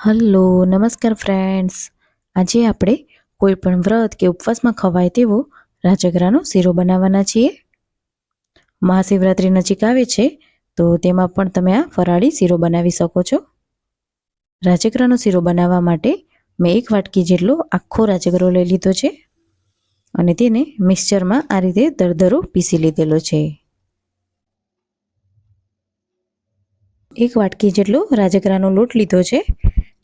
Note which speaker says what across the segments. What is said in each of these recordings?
Speaker 1: Hello, નમસ્કાર friends આજે આપણે કોઈ પણ વ્રત કે ઉપવાસમાં ખવાય તેવો રાજગરાનો શીરો બનાવવાના છીએ. મહાશિવરાત્રિ નજીક આવે છે, તો તેમાં પણ તમે આ ફરાળી શીરો બનાવી શકો છો. રાજગરાનો શીરો બનાવવા માટે મેં એક વાટકી જેટલો આખો રાજગરો લઈ લીધો છે અને તેને મિક્સચરમાં આ રીતે દરદરો પીસી લીધેલો છે. એક વાટકી જેટલો રાજગરાનો લોટ લીધો છે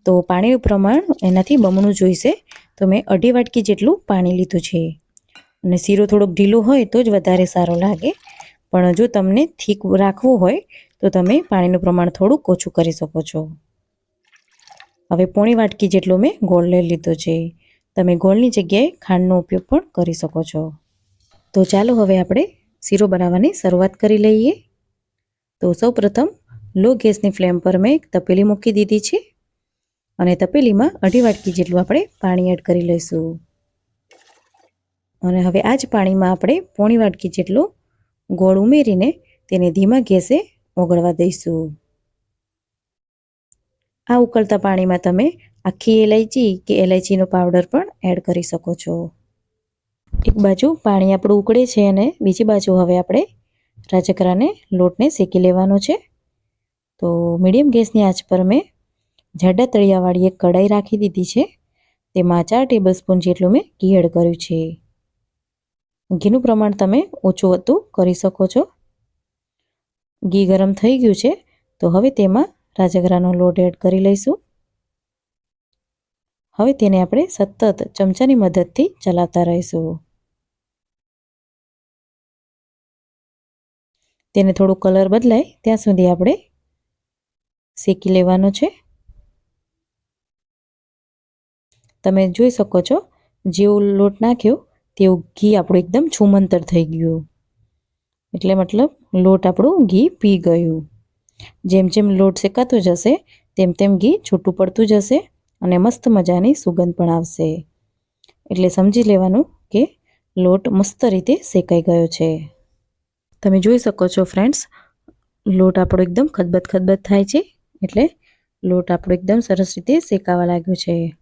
Speaker 1: તો પાણીનું પ્રમાણ એનાથી બમણું જોઈશે. તો મેં અઢી વાટકી જેટલું પાણી લીધું છે. અને શીરો થોડોક ઢીલો હોય તો જ વધારે સારો લાગે. પણ જો તમને થીક રાખવું હોય તો તમે પાણીનું પ્રમાણ થોડુંક ઓછું કરી શકો છો. હવે પોણી વાટકી જેટલો મેં ગોળ લઈ લીધો છે. તમે ગોળની જગ્યાએ ખાંડનો ઉપયોગ પણ કરી શકો છો. તો ચાલો હવે આપણે શીરો બનાવવાની શરૂઆત કરી લઈએ. તો સૌપ્રથમ લો ગેસની ફ્લેમ પર મેં એક તપેલી મૂકી દીધી છે. અને તપેલીમાં અઢી વાટકી જેટલું આપણે પાણી એડ કરી લઈશું. અને હવે આ જ પાણીમાં આપણે પોણી વાટકી જેટલું ગોળ ઉમેરીને તેને ધીમા ગેસે ઓગળવા દઈશું. આ ઉકળતા પાણીમાં તમે આખી એલાયચી કે એલાયચીનો પાવડર પણ એડ કરી શકો છો. એક બાજુ પાણી આપણું ઉકળે છે અને બીજી બાજુ હવે આપણે રાજકરાને લોટને શેકી લેવાનો છે. તો મીડિયમ ગેસની આંચ પર મેં જાડા તળિયાવાળી એક કઢાઈ રાખી દીધી છે. તેમાં ચાર ટેબલ સ્પૂન જેટલું મેં ઘી એડ કર્યું છે. ઘીનું પ્રમાણ તમે ઓછું વધતું કરી શકો છો. ઘી ગરમ થઈ ગયું છે, તો હવે તેમાં રાજગરાનો લોટ એડ કરી લઈશું. હવે તેને આપણે સતત ચમચાની મદદથી ચલાવતા રહીશું. તેને થોડું કલર બદલાય ત્યાં સુધી આપણે શેકી લેવાનો છે. તમે જોઈ શકો છો, જેવું લોટ નાખ્યો તેવું ઘી આપણું એકદમ છુમંતર થઈ ગયું. એટલે મતલબ લોટ આપણું ઘી પી ગયું. જેમ જેમ લોટ શેકાતો જશે, તેમ તેમ ઘી છૂટું પડતું જશે અને મસ્ત મજાની સુગંધ પણ આવશે. એટલે સમજી લેવાનું કે લોટ મસ્ત રીતે શેકાઈ ગયો છે. તમે જોઈ શકો છો ફ્રેન્ડ્સ, લોટ આપણો એકદમ ખદબદ ખદબદ થાય છે, એટલે લોટ આપણો એકદમ સરસ રીતે શેકાવા લાગ્યો છે.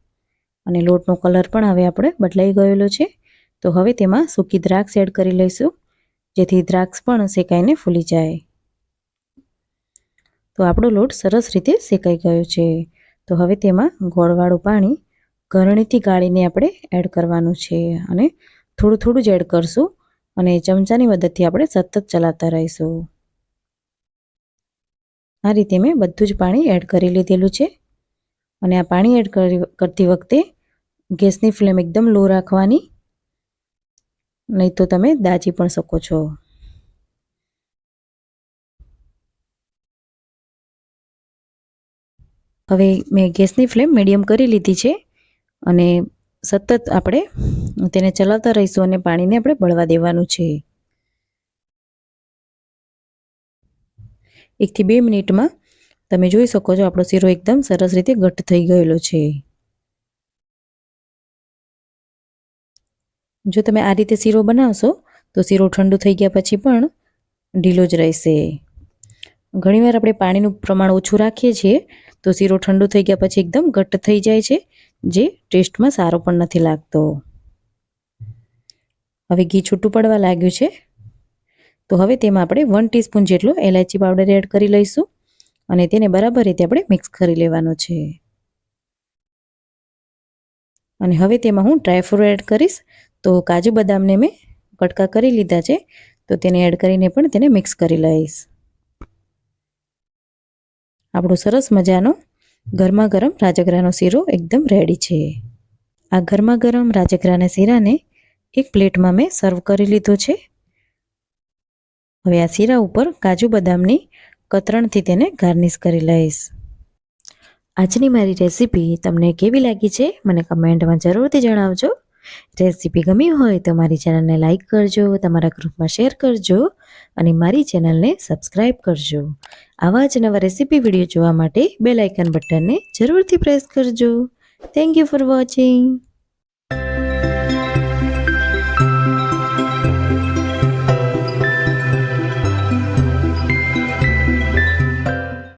Speaker 1: અને લોટનો કલર પણ હવે આપણે બદલાઈ ગયેલો છે. તો હવે તેમાં સૂકી દ્રાક્ષ એડ કરી લઈશું, જેથી દ્રાક્ષ પણ શેકાઈને ફૂલી જાય. તો આપણો લોટ સરસ રીતે શેકાઈ ગયો છે. તો હવે તેમાં ગોળવાળું પાણી ગરણીથી ગાળીને આપણે એડ કરવાનું છે અને થોડું થોડું જ એડ કરશું અને ચમચાની મદદથી આપણે સતત ચલાવતા રહીશું. આ રીતે મેં બધું જ પાણી એડ કરી લીધેલું છે. અને આ પાણી એડ કરતી વખતે ગેસની ફ્લેમ એકદમ લો રાખવાની. નહીં તો તમે દાજી પણ શકો છો. હવે મેં ગેસની ફ્લેમ મીડિયમ કરી લીધી છે અને સતત આપણે તેને ચલાવતા રહીશું અને પાણીને આપણે બળવા દેવાનું છે. એકથી બે મિનિટમાં તમે જોઈ શકો છો આપણો શીરો એકદમ સરસ રીતે ઘટ્ટ થઈ ગયેલો છે. જો તમે આ રીતે શીરો બનાવશો, તો શીરો ઠંડુ થઈ ગયા પછી પણ ઢીલો જ રહેશે. ઘણીવાર આપણે પાણીનું પ્રમાણ ઓછું રાખીએ છીએ, તો શીરો ઠંડુ થઈ ગયા પછી એકદમ ઘટ્ટ થઈ જાય છે, જે ટેસ્ટમાં સારો પણ નથી લાગતો. હવે ઘી છૂટું પડવા લાગ્યું છે, તો હવે તેમાં આપણે વન ટીસ્પૂન જેટલો એલાયચી પાવડર એડ કરી લઈશું અને તેને બરાબર રીતે આપણે મિક્સ કરી લેવાનો છે. અને હવે તેમાં હું ડ્રાયફ્રૂટ એડ કરીશ તો કાજુ બદામને મેં કટકા કરી લીધા છે. તો તેને એડ કરીને પણ તેને મિક્સ કરી લઈશ. આપણો સરસ મજાનો ગરમા ગરમ રાજગરાનો શીરો એકદમ રેડી છે. આ ગરમા ગરમ રાજગરાના શીરાને એક પ્લેટમાં મેં સર્વ કરી લીધો છે. હવે આ શીરા ઉપર કાજુ બદામની કતરણથી તેને ગાર્નિશ કરી લઈશ. આજની મારી રેસીપી તમને કેવી લાગી છે? મને કમેન્ટમાં જરૂરથી જણાવજો. રેસીપી ગમી હોય તો મારી ચેનલને લાઇક કરજો, તમારા ગ્રુપમાં શેર કરજો અને મારી ચેનલને સબસ્ક્રાઈબ કરજો. આવા જ નવા રેસીપી વીડિયો જોવા માટે બે લાઇકન બટનને જરૂરથી પ્રેસ કરજો. Thank you for watching